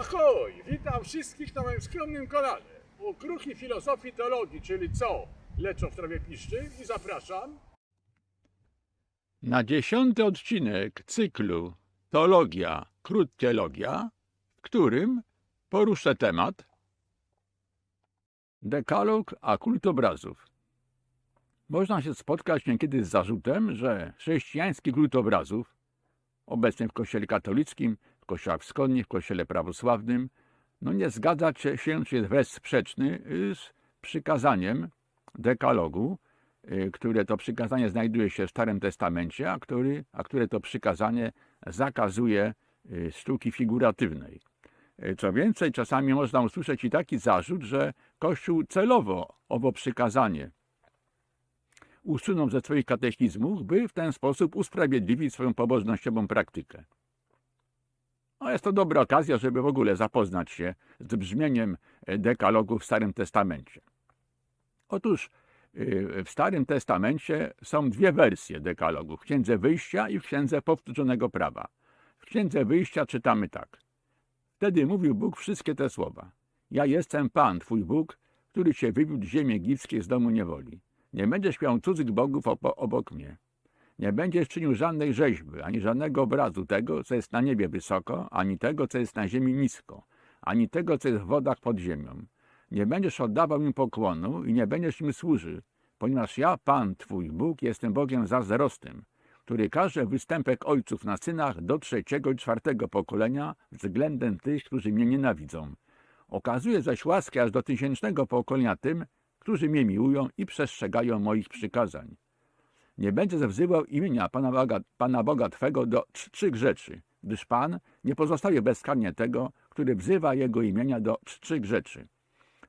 Ahoj! Witam wszystkich na moim skromnym kanale. Ukruchy filozofii teologii, czyli co? Leczą w trawie piszczy i zapraszam. Na dziesiąty odcinek cyklu Teologia, krótkie logia, w którym poruszę temat Dekalog a kult obrazów. Można się spotkać niekiedy z zarzutem, że chrześcijański kult obrazów, obecny w kościele katolickim, w kościołach wschodnich, w kościele prawosławnym, no nie zgadza się, czy jest sprzeczny y, z przykazaniem dekalogu, y, które to przykazanie znajduje się w Starym Testamencie, a, który, a które to przykazanie zakazuje y, sztuki figuratywnej. Co więcej, czasami można usłyszeć i taki zarzut, że Kościół celowo owo przykazanie usunął ze swoich katechizmów, by w ten sposób usprawiedliwić swoją pobożnościową praktykę. No jest to dobra okazja, żeby w ogóle zapoznać się z brzmieniem e, dekalogu w Starym Testamencie. Otóż y, w Starym Testamencie są dwie wersje dekalogu, w Księdze Wyjścia i w Księdze Powtórzonego Prawa. W Księdze Wyjścia czytamy tak. Wtedy mówił Bóg wszystkie te słowa. Ja jestem Pan, Twój Bóg, który Cię wywiódł z ziemi egipskiej z domu niewoli. Nie będziesz miał cudzych bogów obok mnie. Nie będziesz czynił żadnej rzeźby, ani żadnego obrazu tego, co jest na niebie wysoko, ani tego, co jest na ziemi nisko, ani tego, co jest w wodach pod ziemią. Nie będziesz oddawał im pokłonu i nie będziesz im służył, ponieważ ja, Pan, Twój Bóg, jestem Bogiem zazdrosnym, który każe występek ojców na synach do trzeciego i czwartego pokolenia względem tych, którzy mnie nienawidzą. Okazuje zaś łaskę aż do tysięcznego pokolenia tym, którzy mnie miłują i przestrzegają moich przykazań. Nie będziesz wzywał imienia Pana Boga, Pana Boga Twego do trzech rzeczy, gdyż Pan nie pozostaje bezkarnie tego, który wzywa Jego imienia do trzech rzeczy.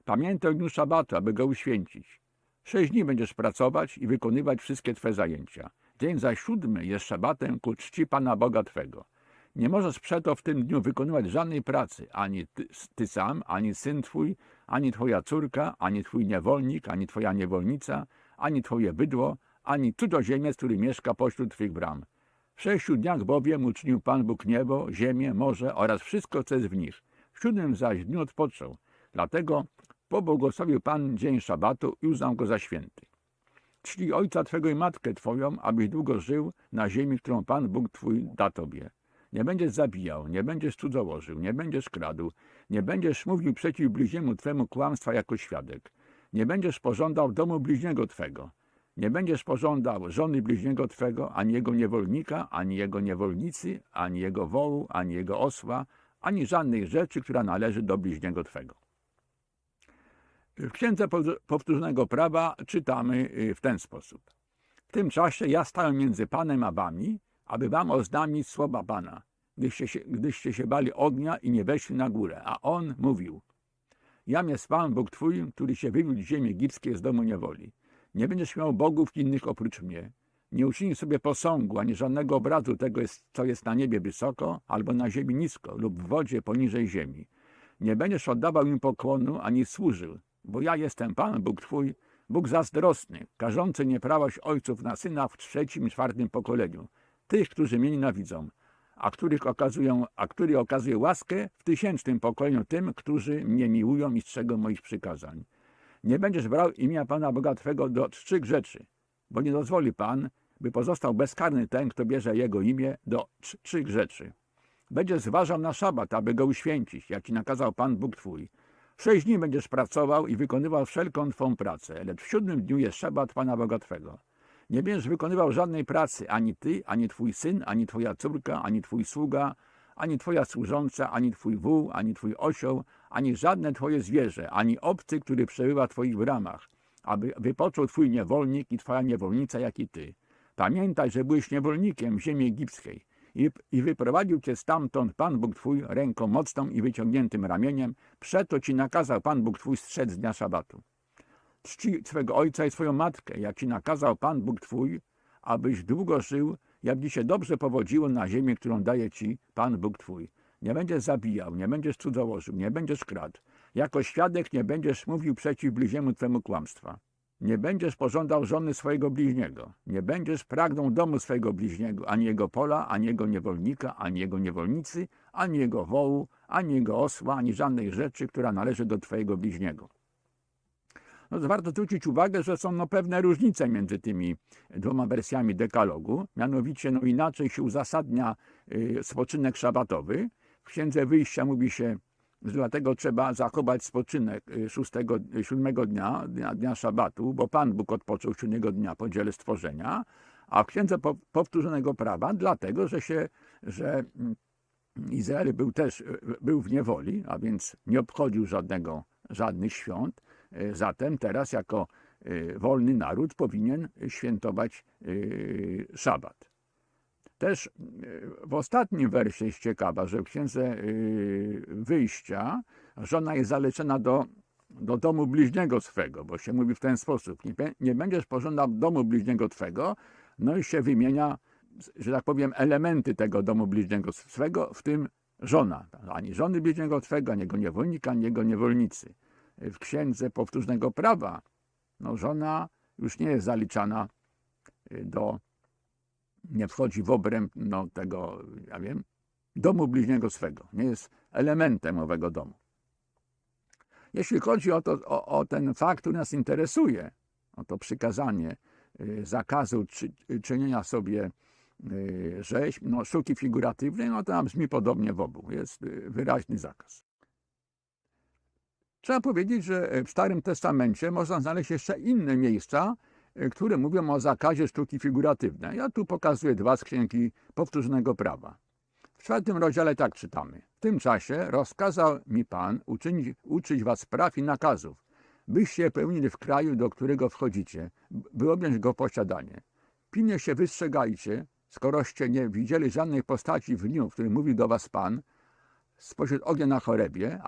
Pamiętaj dniu szabatu, aby go uświęcić. Sześć dni będziesz pracować i wykonywać wszystkie Twe zajęcia. Dzień zaś siódmy jest szabatem ku czci Pana Boga Twego. Nie możesz przeto w tym dniu wykonywać żadnej pracy, ani ty, ty sam, ani syn Twój, ani Twoja córka, ani Twój niewolnik, ani Twoja niewolnica, ani Twoje bydło, ani cudzoziemiec, który mieszka pośród Twych bram. W sześciu dniach bowiem uczynił Pan Bóg niebo, ziemię, morze oraz wszystko, co jest w nich. W siódmym zaś dniu odpoczął. Dlatego pobłogosławił Pan dzień szabatu i uznał go za święty. Czcij ojca Twego i matkę Twoją, abyś długo żył na ziemi, którą Pan Bóg Twój da Tobie. Nie będziesz zabijał, nie będziesz cudzołożył, nie będziesz kradł, nie będziesz mówił przeciw bliźniemu Twemu kłamstwa jako świadek. Nie będziesz pożądał domu bliźniego Twego. Nie będziesz pożądał żony bliźniego Twego, ani jego niewolnika, ani jego niewolnicy, ani jego wołu, ani jego osła, ani żadnej rzeczy, która należy do bliźniego Twego. W Księdze Pow- Powtórzonego Prawa czytamy y, w ten sposób. W tym czasie ja stałem między Panem a wami, aby wam oznamić słowa Pana, gdyście się, gdyście się bali ognia i nie weszli na górę. A On mówił, Jam jest Pan, Bóg Twój, który się wywiódł z ziemi egipskiej z domu niewoli. Nie będziesz miał bogów innych oprócz mnie. Nie uczynił sobie posągu, ani żadnego obrazu tego, co jest na niebie wysoko, albo na ziemi nisko, lub w wodzie poniżej ziemi. Nie będziesz oddawał im pokłonu, ani służył, bo ja jestem Pan, Bóg Twój, Bóg zazdrosny, karzący nieprawość ojców na syna w trzecim i czwartym pokoleniu, tych, którzy mnie nienawidzą, a których okazują, a który okazuje łaskę w tysięcznym pokoleniu tym, którzy mnie miłują i strzegą moich przykazań. Nie będziesz brał imienia Pana Boga Twego do trzech rzeczy, bo nie dozwoli Pan, by pozostał bezkarny ten, kto bierze Jego imię do trzech rzeczy. Będziesz zważał na szabat, aby go uświęcić, jak ci nakazał Pan Bóg Twój. Sześć dni będziesz pracował i wykonywał wszelką Twą pracę, lecz w siódmym dniu jest szabat Pana Boga Twego. Nie będziesz wykonywał żadnej pracy, ani Ty, ani Twój syn, ani Twoja córka, ani Twój sługa, ani Twoja służąca, ani Twój wół, ani Twój osioł, ani żadne Twoje zwierzę, ani obcy, który przebywa w Twoich bramach, aby wypoczął Twój niewolnik i Twoja niewolnica, jak i Ty. Pamiętaj, że byłeś niewolnikiem w ziemi egipskiej i, i wyprowadził Cię stamtąd Pan Bóg Twój ręką mocną i wyciągniętym ramieniem, przeto Ci nakazał Pan Bóg Twój strzec dnia szabatu. Czci swego ojca i swoją matkę, jak Ci nakazał Pan Bóg Twój, abyś długo żył, jak Ci się dobrze powodziło na ziemię, którą daje Ci Pan Bóg Twój. Nie będziesz zabijał, nie będziesz cudzołożył, nie będziesz kradł. Jako świadek nie będziesz mówił przeciw bliźniemu Twemu kłamstwa. Nie będziesz pożądał żony swojego bliźniego. Nie będziesz pragnął domu swojego bliźniego, ani jego pola, ani jego niewolnika, ani jego niewolnicy, ani jego wołu, ani jego osła, ani żadnej rzeczy, która należy do twojego bliźniego. No, to warto zwrócić uwagę, że są no, pewne różnice między tymi dwoma wersjami dekalogu. Mianowicie no, inaczej się uzasadnia y, spoczynek szabatowy. W Księdze Wyjścia mówi się, że dlatego trzeba zachować spoczynek y, szóstego, y, siódmego dnia, dnia, dnia szabatu, bo Pan Bóg odpoczął siódmego dnia po dziele stworzenia, a w Księdze po, Powtórzonego Prawa dlatego, że się, że mm, Izrael był też był w niewoli, a więc nie obchodził żadnego, żadnych świąt. Y, Zatem teraz jako y, wolny naród powinien świętować y, szabat. Też w ostatnim wersie jest ciekawa, że w księdze wyjścia żona jest zaleczona do, do domu bliźniego swego, bo się mówi w ten sposób: nie, nie będziesz pożądał domu bliźniego twego, no i się wymienia, że tak powiem, elementy tego domu bliźniego swego, w tym żona. Ani żony bliźniego twego, ani jego niewolnika, ani jego niewolnicy. W księdze powtórzonego prawa, no żona już nie jest zaliczana y, do nie wchodzi w obręb no, tego, ja wiem, domu bliźniego swego. Nie jest elementem owego domu. Jeśli chodzi o, to, o, o ten fakt, który nas interesuje, o to przykazanie y, zakazu czy, czynienia sobie y, rzeźb, no, sztuki figuratywnej, no to nam brzmi podobnie w obu. Jest y, wyraźny zakaz. Trzeba powiedzieć, że w Starym Testamencie można znaleźć jeszcze inne miejsca, y, które mówią o zakazie sztuki figuratywnej. Ja tu pokazuję dwa z księgi powtórzonego prawa. W czwartym rozdziale tak czytamy. W tym czasie rozkazał mi Pan uczynić, uczyć was praw i nakazów, byście pełnili w kraju, do którego wchodzicie, by objąć go posiadanie. Pilnie się wystrzegajcie, skoroście nie widzieli żadnej postaci w dniu, w którym mówił do was Pan, spośród ognia na chorebie,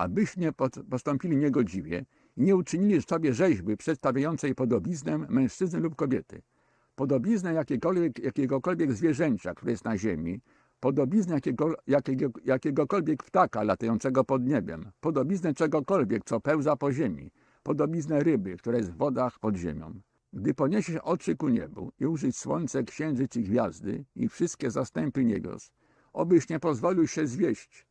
pot- postąpili niegodziwie i nie uczynili sobie rzeźby przedstawiającej podobiznę mężczyzny lub kobiety, podobiznę jakiegokolwiek, jakiegokolwiek zwierzęcia, które jest na ziemi, podobiznę jakiego, jakiego, jakiegokolwiek ptaka latającego pod niebem, podobiznę czegokolwiek, co pełza po ziemi, podobiznę ryby, która jest w wodach pod ziemią. Gdy poniesiesz oczy ku niebu i użyć słońce, księżyc i gwiazdy i wszystkie zastępy niebios, obyś nie pozwolił się zwieść,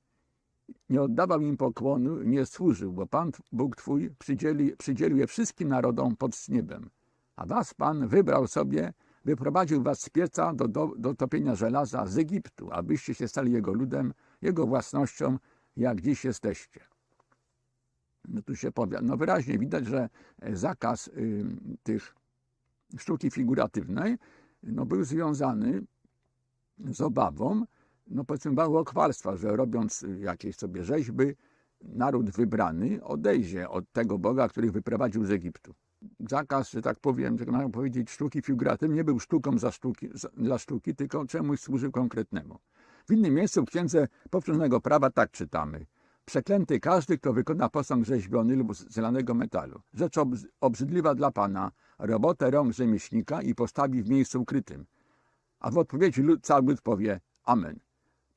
nie oddawał im pokłonu, nie służył, bo Pan Bóg Twój przydzieli, przydzielił je wszystkim narodom pod niebem. A was Pan wybrał sobie, wyprowadził was z pieca do, do, do topienia żelaza z Egiptu, abyście się stali Jego ludem, Jego własnością, jak dziś jesteście. No tu się powie, no wyraźnie widać, że zakaz y, tych sztuki figuratywnej no, był związany z obawą, no powiedzmy bałwochwalstwa, że robiąc jakieś sobie rzeźby, naród wybrany odejdzie od tego Boga, który wyprowadził z Egiptu. Zakaz, że tak powiem, że można powiedzieć, sztuki figuratywnej nie był sztuką za sztuki, za, dla sztuki, tylko czemuś służył konkretnemu. W innym miejscu w Księdze Powtórzonego Prawa tak czytamy. Przeklęty każdy, kto wykona posąg rzeźbiony lub z zelanego metalu. Rzecz obrzydliwa dla Pana, robotę rąk rzemieślnika i postawi w miejscu ukrytym. A w odpowiedzi lud, cały lud powie Amen.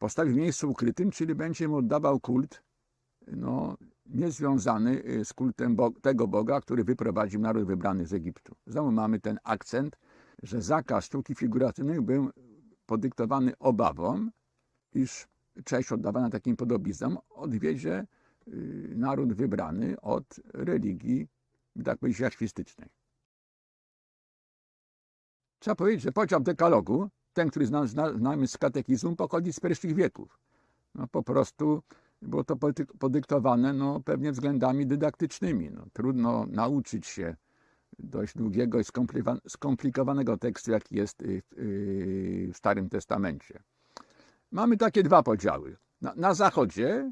Postawi w miejscu ukrytym, czyli będzie mu oddawał kult no, niezwiązany y, z kultem Bo tego Boga, który wyprowadził naród wybrany z Egiptu. Znowu mamy ten akcent, że zakaz sztuki figuratywnej był podyktowany obawą, iż cześć oddawana takim podobiznom odwiedzie y, naród wybrany od religii, tak powiedzieć, jaświstycznej. Trzeba powiedzieć, że podział dekalogu, ten, który zna, zna, znamy z katechizmu, pochodzi z pierwszych wieków. No, po prostu było to podyk- podyktowane no, pewnie względami dydaktycznymi. No, trudno nauczyć się dość długiego i skomplikowa- skomplikowanego tekstu, jaki jest y, y, w Starym Testamencie. Mamy takie dwa podziały. Na, na zachodzie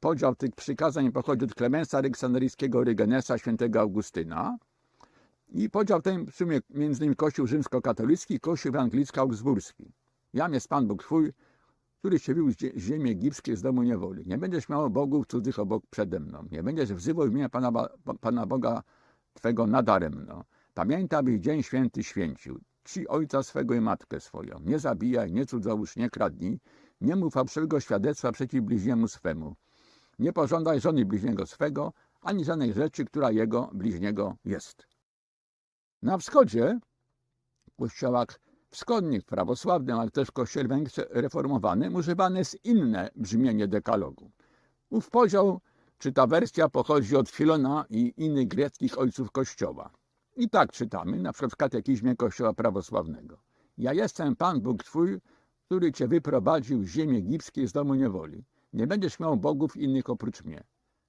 podział tych przykazań pochodzi od Klemensa Aleksandryjskiego, Rygenesa, świętego Augustyna. I podział ten w sumie między innymi Kościół rzymskokatolicki i Kościół ewangelicko-augsburski. Jam jest Pan Bóg Twój, który cię wył z zie- z ziemi egipskiej z domu niewoli. Nie będziesz miał bogów cudzych obok przede mną. Nie będziesz wzywał imienia Pana, Pana Boga Twego nadaremno. Pamiętaj, byś dzień święty święcił. Ci ojca swego i matkę swoją. Nie zabijaj, nie cudzołóż, nie kradnij. Nie mów fałszywego świadectwa przeciw bliźniemu swemu. Nie pożądaj żony bliźniego swego, ani żadnej rzeczy, która jego bliźniego jest. Na wschodzie, w kościołach wschodnich, prawosławnym, ale też w kościele reformowanym, używane jest inne brzmienie dekalogu. Ów podział, czy ta wersja pochodzi od Filona i innych greckich ojców kościoła. I tak czytamy, na przykład w katechizmie kościoła prawosławnego. Ja jestem Pan Bóg Twój, który Cię wyprowadził z ziemi egipskiej z domu niewoli. Nie będziesz miał bogów innych oprócz mnie.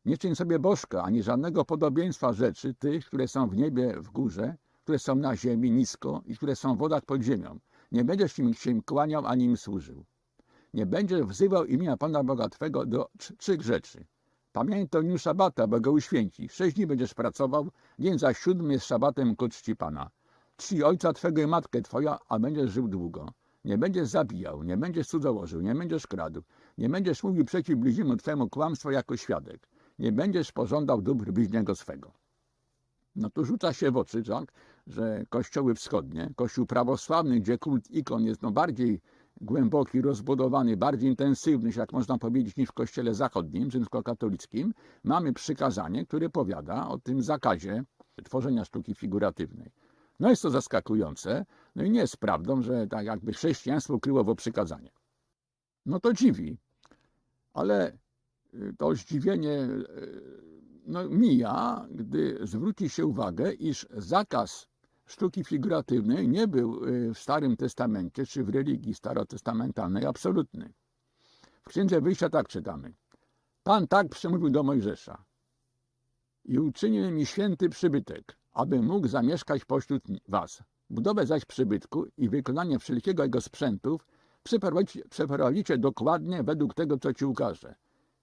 Nie czyń sobie bożka, ani żadnego podobieństwa rzeczy tych, które są w niebie w górze, które są na ziemi nisko i które są w wodach pod ziemią. Nie będziesz im się im kłaniał, ani im służył. Nie będziesz wzywał imienia Pana Boga Twego do tr- trzech rzeczy. Pamiętaj dniu szabata, bo go uświęci. Sześć dni będziesz pracował, dzień za siódmy jest szabatem ku czci Pana. Czci ojca Twego i matkę Twoja, a będziesz żył długo. Nie będziesz zabijał, nie będziesz cudzołożył, nie będziesz kradł, nie będziesz mówił przeciw bliźniemu Twemu kłamstwo jako świadek. Nie będziesz pożądał dóbr bliźniego swego. No tu rzuca się w oczy, tak, że kościoły wschodnie, kościół prawosławny, gdzie kult ikon jest no bardziej głęboki, rozbudowany, bardziej intensywny, jak można powiedzieć, niż w kościele zachodnim, rzymskokatolickim, mamy przykazanie, które powiada o tym zakazie tworzenia sztuki figuratywnej. No jest to zaskakujące, no i nie jest prawdą, że tak jakby chrześcijaństwo ukryło przykazanie. No to dziwi, ale y, to zdziwienie y, no, mija, gdy zwróci się uwagę, iż zakaz sztuki figuratywnej nie był y, w Starym Testamencie czy w religii starotestamentalnej absolutny. W Księdze Wyjścia tak czytamy. Pan tak przemówił do Mojżesza. I uczynił mi święty przybytek, aby mógł zamieszkać pośród was. Budowę zaś przybytku i wykonanie wszelkiego jego sprzętów przeprowadzicie, dokładnie według tego, co ci ukażę.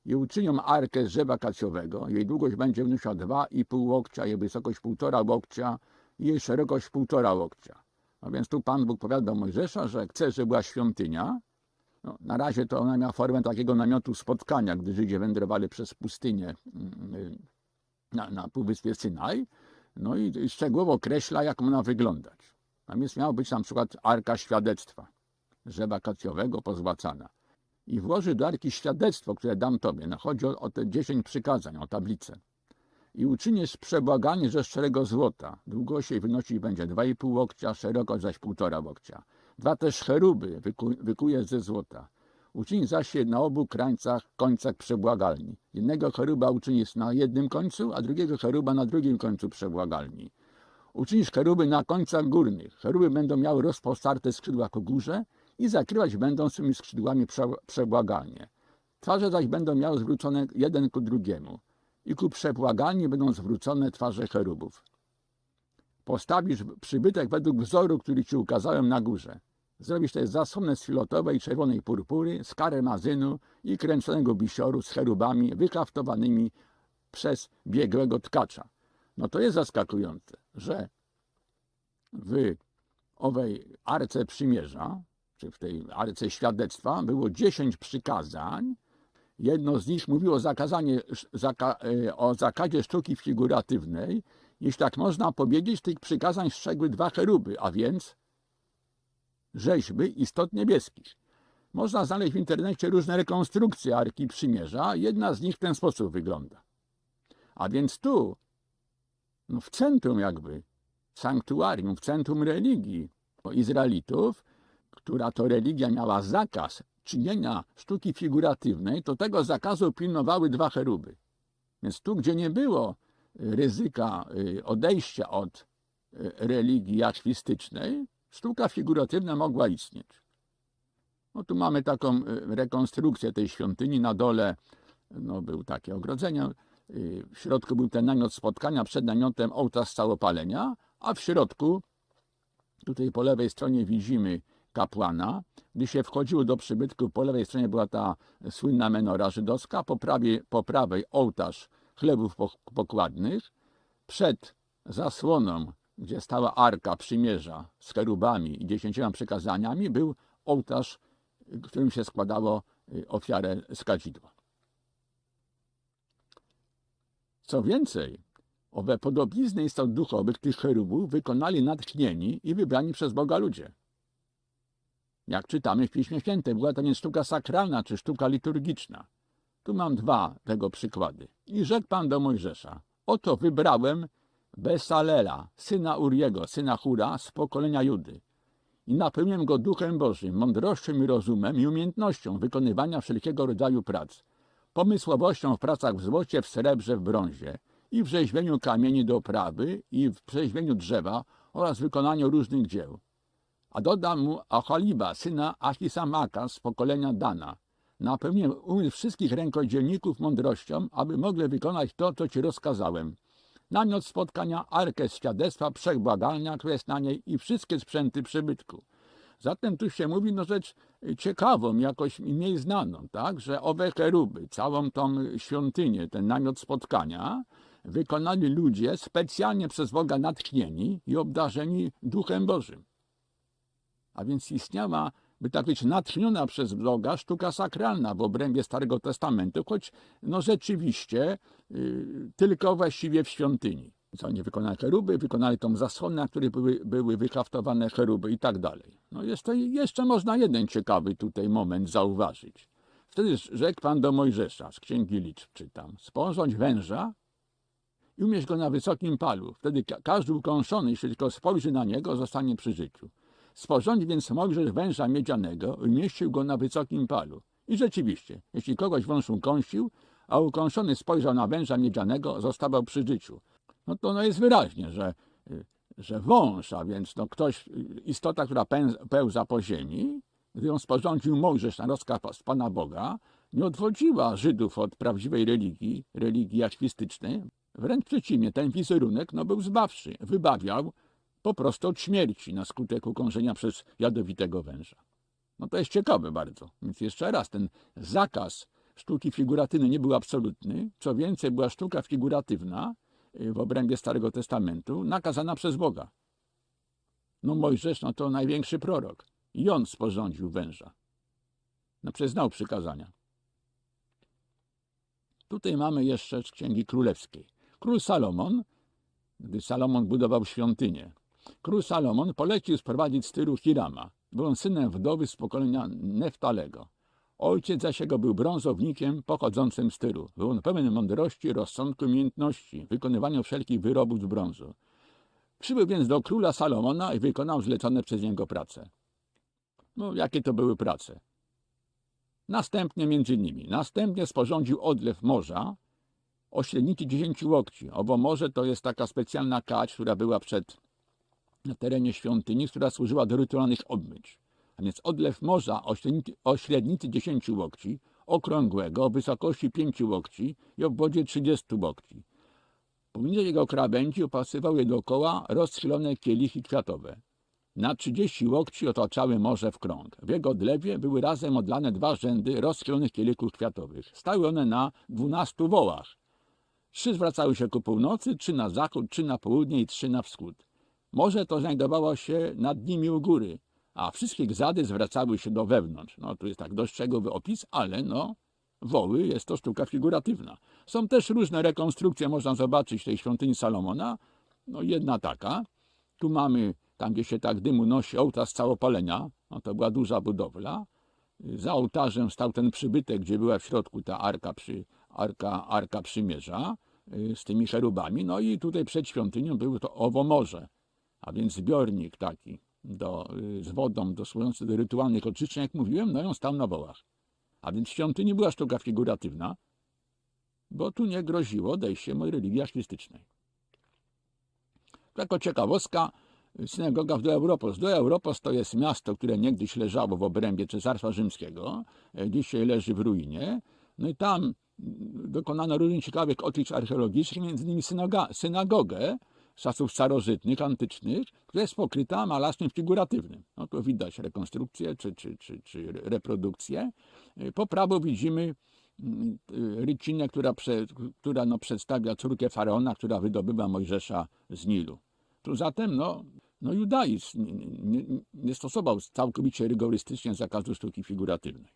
I uczynią arkę z drzewa kacjowego. Jej długość będzie wynosiła 2,5 łokcia, jej wysokość 1,5 łokcia i jej szerokość 1,5 łokcia. No więc tu Pan Bóg powiada do Mojżesza, że chce, żeby była świątynia. No, na razie to ona miała formę takiego namiotu spotkania, gdy Żydzie wędrowali przez pustynię mm, na, na Półwyspie Synaj. No i, szczegółowo określa, jak ona wyglądać. A więc miała być na przykład arka świadectwa, drzewa kacjowego pozłacana. I włoży do arki świadectwo, które dam tobie. No, chodzi o, o te dziesięć przykazań, o tablicę. I uczynisz przebłaganie ze szczerego złota. Długość jej wynosić będzie 2,5 łokcia, szerokość zaś 1,5 łokcia. Dwa też cheruby wyku, wykujesz ze złota. Uczyń zaś je na obu krańcach, końcach przebłagalni. Jednego cheruba uczynisz na jednym końcu, a drugiego cheruba na drugim końcu przebłagalni. Uczynisz cheruby na końcach górnych. Cheruby będą miały rozpostarte skrzydła ku górze i zakrywać będą swymi skrzydłami prze, przebłagalnie. Twarze zaś będą miały zwrócone jeden ku drugiemu i ku przebłagalni będą zwrócone twarze cherubów. Postawisz przybytek według wzoru, który ci ukazałem na górze. Zrobisz też zasłonę z filotowej czerwonej purpury, z karemazynu i kręconego bisioru z cherubami wykaftowanymi przez biegłego tkacza. No to jest zaskakujące, że w owej arce przymierza, czy w tej arce świadectwa było dziesięć przykazań. Jedno z nich mówiło zakazanie, zaka, e, o zakazie sztuki figuratywnej. Jeśli tak można powiedzieć, tych przykazań strzegły dwa cheruby, a więc rzeźby istot niebieskich. Można znaleźć w internecie różne rekonstrukcje Arki Przymierza. Jedna z nich w ten sposób wygląda. A więc tu, no w centrum jakby, sanktuarium, w centrum religii Izraelitów, która to religia miała zakaz czynienia sztuki figuratywnej, to tego zakazu pilnowały dwa cheruby. Więc tu, gdzie nie było kapłana. Gdy się wchodziło do przybytku, po lewej stronie była ta słynna menora żydowska, po, prawej, po prawej ołtarz chlebów pok- pokładnych. Przed zasłoną, gdzie stała arka przymierza z cherubami i dziesięcioma przykazaniami, był ołtarz, którym się składało y, ofiarę z kadzidła. Co więcej, owe podobizny istot duchowych tych cherubów wykonali natchnieni i wybrani przez Boga ludzie. Jak czytamy w Piśmie Świętym, była to nie sztuka sakralna czy sztuka liturgiczna. Tu mam dwa tego przykłady. I rzekł Pan do Mojżesza, oto wybrałem Besalela, syna Uriego, syna Hura z pokolenia Judy. I napełniłem go duchem Bożym, mądrością i rozumem i umiejętnością wykonywania wszelkiego rodzaju prac, pomysłowością w pracach w złocie, w srebrze, w brązie i w rzeźbieniu kamieni do oprawy i w rzeźbieniu drzewa oraz wykonaniu różnych dzieł. A dodam mu Achaliba, syna Achisamaka z pokolenia Dana. Napełniłem umysł wszystkich rękodzielników mądrością, aby mogli wykonać to, co ci rozkazałem. Namiot spotkania, arkę świadectwa, wszechbłagalnia, która jest na niej i wszystkie sprzęty przybytku. Zatem tu się mówi no rzecz y, ciekawą, jakoś mniej znaną, tak, że owe cheruby, całą tą świątynię, ten namiot spotkania, wykonali ludzie specjalnie przez Boga natchnieni i obdarzeni Duchem Bożym. A więc istniała, by tak być, natchniona przez Boga sztuka sakralna w obrębie Starego Testamentu, choć no rzeczywiście y, tylko właściwie w świątyni. Co nie wykonali cheruby, wykonali tą zasłonę, na której były, były wyhaftowane cheruby i tak dalej. No jest to jeszcze można jeden ciekawy tutaj moment zauważyć. Wtedy rzekł Pan do Mojżesza, z Księgi Liczb czytam, sporządź węża i umieść go na wysokim palu. Wtedy ka- każdy ukąszony, jeśli tylko spojrzy na niego, zostanie przy życiu. Sporządź więc Mojżesz węża miedzianego umieścił go na wysokim palu. I rzeczywiście, jeśli kogoś wąż ukąsił, a ukąszony spojrzał na węża miedzianego, zostawał przy życiu. No to no jest wyraźnie, że, że wąż, a więc no ktoś, istota, która pełza po ziemi, gdy ją sporządził Mojżesz na rozkaz Pana Boga, nie odwodziła Żydów od prawdziwej religii, religii akwistycznej. Wręcz przeciwnie, ten wizerunek no, był zbawczy, wybawiał po prostu od śmierci na skutek ukąszenia przez jadowitego węża. No to jest ciekawe bardzo. Więc jeszcze raz, ten zakaz sztuki figuratywnej nie był absolutny. Co więcej, była sztuka figuratywna y, w obrębie Starego Testamentu nakazana przez Boga. No Mojżesz, no to największy prorok. I on sporządził węża. No przecież znał przykazania. Tutaj mamy jeszcze z Księgi Królewskiej. Król Salomon, gdy Salomon budował świątynię, król Salomon polecił sprowadzić z Tyru Hirama. Był on synem wdowy z pokolenia Neftalego. Ojciec zaś jego był brązownikiem pochodzącym z Tyru. Był on pełen mądrości, rozsądku umiejętności, wykonywania wszelkich wyrobów z brązu. Przybył więc do króla Salomona i wykonał zlecone przez niego prace. No, jakie to były prace? Następnie między innymi, następnie sporządził odlew morza o średnicy 10 łokci. Owo morze to jest taka specjalna kać, która była przed na terenie świątyni, która służyła do rytualnych obmyć. A więc odlew morza o średnicy, o średnicy 10 łokci, okrągłego, o wysokości 5 łokci i obwodzie 30 łokci. Pomiędzy jego krawędzi opasywały dookoła rozchylone kielichy kwiatowe. Na 30 łokci otaczały morze w krąg. W jego odlewie były razem odlane dwa rzędy rozchylonych kielichów kwiatowych. Stały one na 12 wołach. Trzy zwracały się ku północy, trzy na zachód, trzy na południe i trzy na wschód. Morze to znajdowało się nad nimi u góry, a wszystkie gzady zwracały się do wewnątrz. No tu jest tak dość szczegółowy opis, ale no woły jest to sztuka figuratywna. Są też różne rekonstrukcje, można zobaczyć tej świątyni Salomona. No jedna taka. Tu mamy, tam gdzie się tak dymu nosi, ołtarz całopalenia. No to była duża budowla. Za ołtarzem stał ten przybytek, gdzie była w środku ta arka, przy, arka, arka przymierza y, z tymi cherubami. No i tutaj przed świątynią było to owo morze, a więc zbiornik taki do, y, z wodą do służący do rytualnych oczyszczeń, jak mówiłem, no i on stał na wołach. A więc świątyni była sztuka figuratywna, bo tu nie groziło odejściem od religii akwistycznej. Jako ciekawostka, synagoga w Do Europos. Do Europos to jest miasto, które niegdyś leżało w obrębie Cesarstwa Rzymskiego, e, dzisiaj leży w ruinie. No i tam mm, dokonano różnych ciekawych odkryć archeologicznych, między innymi synaga, synagogę z czasów starożytnych, antycznych, która jest pokryta malarstwem figuratywnym. No tu widać rekonstrukcję czy, czy, czy, czy reprodukcję. E, Po prawo widzimy mm, y, rycinę, która, prze, która no, przedstawia córkę faraona, która wydobywa Mojżesza z Nilu. Tu zatem no, no judaizm nie, nie, nie stosował całkowicie rygorystycznie zakazu sztuki figuratywnej.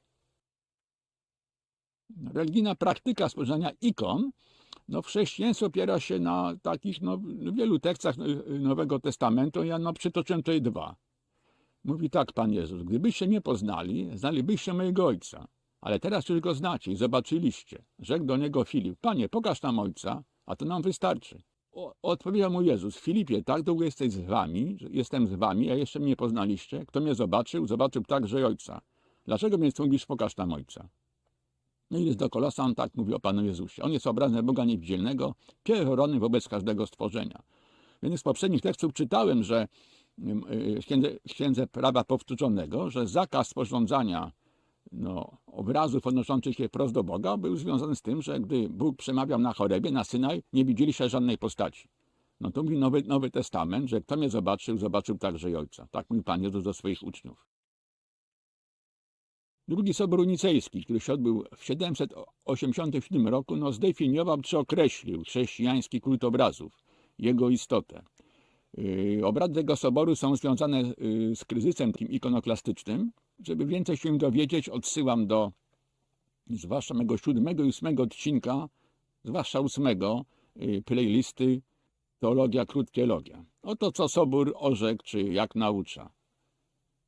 Religijna praktyka sporządzania ikon no, w chrześcijaństwie opiera się na takich no, wielu tekstach y, Nowego Testamentu. Ja no, przytoczę tutaj dwa. Mówi tak Pan Jezus, gdybyście mnie poznali, znalibyście mojego Ojca. Ale teraz już go znacie i zobaczyliście. Rzekł do niego Filip, Panie, pokaż nam Ojca, a to nam wystarczy. O- Odpowiedział mu Jezus, Filipie, tak długo jesteś z wami, jestem z wami, a jeszcze mnie poznaliście. Kto mnie zobaczył, zobaczył także Ojca. Dlaczego więc mówisz, pokaż nam Ojca? No i jest do Kolosa, on tak mówi o Panu Jezusie. On jest obrazem Boga niewidzialnego, pierworodny wobec każdego stworzenia. Więc z poprzednich tekstów czytałem, że ym, y, w księdze, w księdze prawa powtórzonego, że zakaz sporządzania no, obrazów odnoszących się wprost do Boga był związany z tym, że gdy Bóg przemawiał na chorebie, na Synaj, nie widzieli się żadnej postaci. No to mówi Nowy, Nowy Testament, że kto mnie zobaczył, zobaczył także i Ojca. Tak mówi Pan Jezus do swoich uczniów. Drugi Sobór Nicejski, który się odbył w 787 roku, no zdefiniował czy określił chrześcijański kult obrazów, jego istotę. Yy, Obrady tego soboru są związane yy, z kryzysem takim ikonoklastycznym. Żeby więcej się dowiedzieć, odsyłam do zwłaszcza mego siódmego i ósmego odcinka, zwłaszcza ósmego yy, playlisty Teologia, Krótkiologia. Oto co Sobór orzekł, czy jak naucza.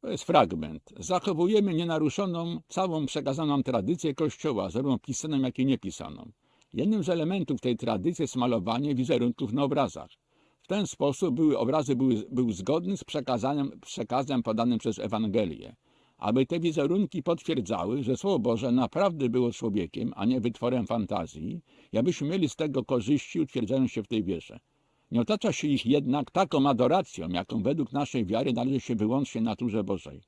To jest fragment. Zachowujemy nienaruszoną całą przekazaną tradycję Kościoła, zarówno pisaną, jak i niepisaną. Jednym z elementów tej tradycji jest malowanie wizerunków na obrazach. W ten sposób były obrazy były, był zgodny z przekazaniem, przekazem podanym przez Ewangelię. Aby te wizerunki potwierdzały, że Słowo Boże naprawdę było człowiekiem, a nie wytworem fantazji, i abyśmy mieli z tego korzyści, utwierdzając się w tej wierze. Nie otacza się ich jednak taką adoracją, jaką według naszej wiary należy się wyłącznie naturze Bożej.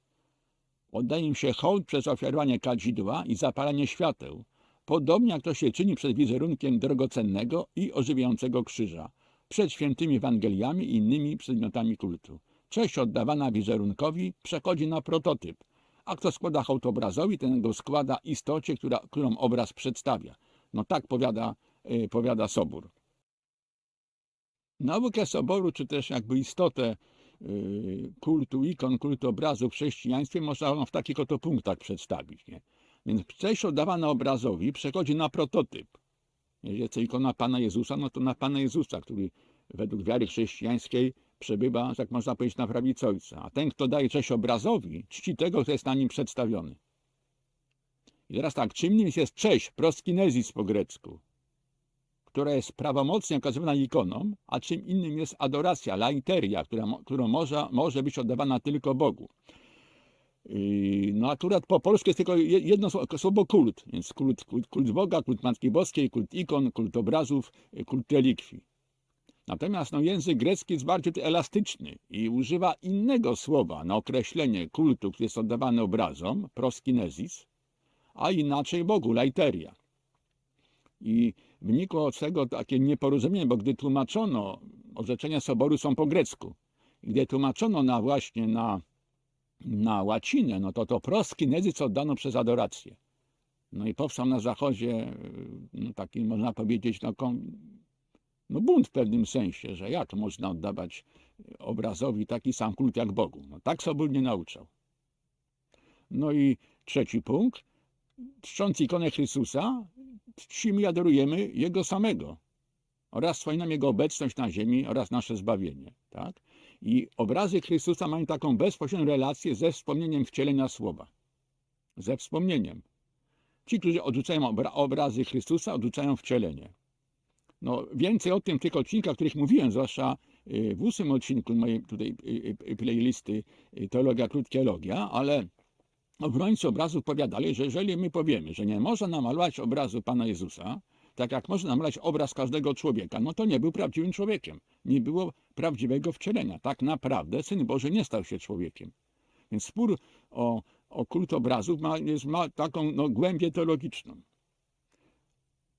Oddaje im się hołd przez ofiarowanie kadzidła i zapalanie świateł, podobnie jak to się czyni przed wizerunkiem drogocennego i ożywiającego krzyża, przed świętymi Ewangeliami i innymi przedmiotami kultu. Cześć oddawana wizerunkowi przechodzi na prototyp, a kto składa hołd obrazowi, ten go składa istocie, która, którą obraz przedstawia. No tak powiada, yy, powiada Sobór. Naukę Soboru, czy też jakby istotę yy, kultu ikon, kultu obrazu w chrześcijaństwie można w takich oto punktach przedstawić. Nie? Więc cześć oddawana obrazowi przechodzi na prototyp. Jeżeli jest ikona Pana Jezusa, no to na Pana Jezusa, który według wiary chrześcijańskiej przebywa, jak można powiedzieć, na prawicy Ojca. A ten, kto daje cześć obrazowi, czci tego, kto jest na nim przedstawiony. I teraz tak, czym nim jest cześć, proskinezis po grecku, która jest prawomocnie okazywana ikoną, a czym innym jest adoracja, laiteria, która, którą może, może być oddawana tylko Bogu. No akurat po polsku jest tylko je- jedno słowo, kult, więc kult, kult, kult Boga, kult Matki Boskiej, kult ikon, kult obrazów, kult relikwii. Natomiast no, język grecki jest bardziej elastyczny i używa innego słowa na określenie kultu, który jest oddawany obrazom, proskinezis, a inaczej Bogu, laiteria. I wynikło z tego takie nieporozumienie, bo gdy tłumaczono, orzeczenia soboru są po grecku, gdy tłumaczono na właśnie na, na łacinę, no to to proskinezis oddano przez adorację. No i powstał na zachodzie y, no taki, można powiedzieć, no, no bunt w pewnym sensie, że jak można oddawać obrazowi taki sam kult jak Bogu. No tak Sobór nie nauczał. No i trzeci punkt. Czcząc ikonę Chrystusa, i adorujemy Jego samego oraz wspominamy Jego obecność na ziemi oraz nasze zbawienie. Tak? I obrazy Chrystusa mają taką bezpośrednią relację ze wspomnieniem wcielenia słowa. Ze wspomnieniem. Ci, którzy odrzucają obra- obrazy Chrystusa, odrzucają wcielenie. No, więcej o tym w tych odcinkach, o których mówiłem, zwłaszcza y, w ósmym odcinku mojej tutaj y, y, playlisty Teologia, Krótkiologia, ale obrońcy obrazów powiadali, że jeżeli my powiemy, że nie można namalować obrazu Pana Jezusa, tak jak można namalować obraz każdego człowieka, no to nie był prawdziwym człowiekiem. Nie było prawdziwego wcielenia. Tak naprawdę Syn Boży nie stał się człowiekiem. Więc spór o, o kult obrazów ma, jest, ma taką no, głębię teologiczną.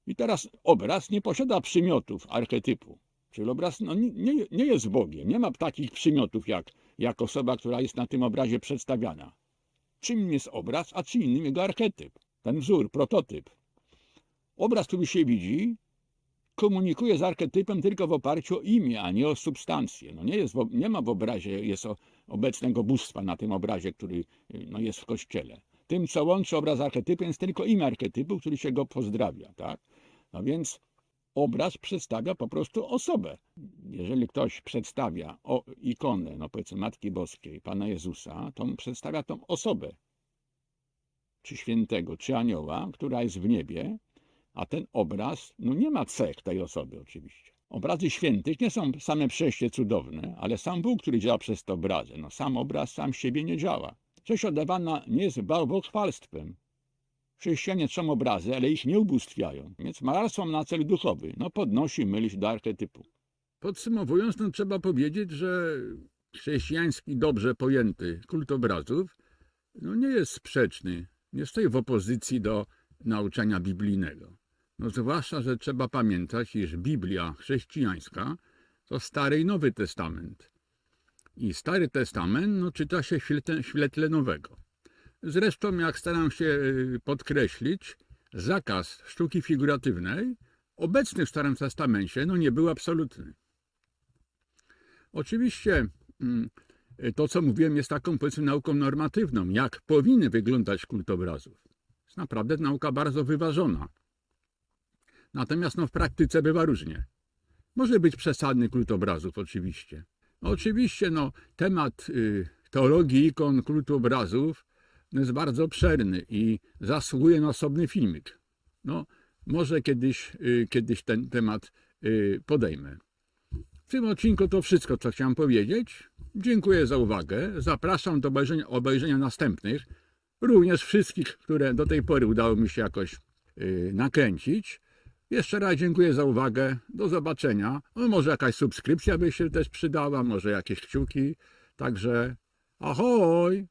I teraz obraz nie posiada przymiotów archetypu. Czyli obraz no, nie- nie jest Bogiem. Nie ma takich przymiotów jak, jak osoba, która jest na tym obrazie przedstawiana. Czym jest obraz, a czym innym jego archetyp. Ten wzór, prototyp. Obraz, który się widzi, komunikuje z archetypem tylko w oparciu o imię, a nie o substancję. No nie, jest nie ma w obrazie jest obecnego bóstwa na tym obrazie, który no, jest w kościele. Tym, co łączy obraz z archetypem, jest tylko imię archetypu, który się go pozdrawia. Tak? No więc obraz przedstawia po prostu osobę. Jeżeli ktoś przedstawia o, ikonę, no powiedzmy Matki Boskiej, Pana Jezusa, to przedstawia tą osobę, czy świętego, czy anioła, która jest w niebie, a ten obraz no nie ma cech tej osoby oczywiście. Obrazy świętych nie są same przejście cudowne, ale sam Bóg, który działa przez te obrazy. No, sam obraz sam siebie nie działa. Coś oddawana nie jest bałwochwalstwem. Chrześcijanie trzą obrazy, ale ich nie ubóstwiają, więc malarstwo ma na cel duchowy. No, podnosi myśl do archetypu. Podsumowując, no, trzeba powiedzieć, że chrześcijański, dobrze pojęty kult obrazów no, nie jest sprzeczny, nie stoi w opozycji do nauczania biblijnego. No, zwłaszcza, że trzeba pamiętać, iż Biblia chrześcijańska to Stary i Nowy Testament. I Stary Testament no, czyta się w świetle Nowego. Zresztą, jak staram się y, podkreślić, zakaz sztuki figuratywnej obecny w Starym Testamencie no, nie był absolutny. Oczywiście mm, to, co mówiłem, jest taką powiedzmy nauką normatywną, jak powinny wyglądać kult obrazów. Jest naprawdę nauka bardzo wyważona. Natomiast no, w praktyce bywa różnie. Może być przesadny kult obrazów, oczywiście. Oczywiście no, temat y, teologii ikon kultu obrazów no, jest bardzo obszerny i zasługuje na osobny filmik. No, może kiedyś, y, kiedyś ten temat y, podejmę. W tym odcinku to wszystko, co chciałem powiedzieć. Dziękuję za uwagę. Zapraszam do obejrzenia, obejrzenia następnych, również wszystkich, które do tej pory udało mi się jakoś yy, nakręcić. Jeszcze raz dziękuję za uwagę. Do zobaczenia. No, może jakaś subskrypcja by się też przydała, może jakieś kciuki. Także ahoj!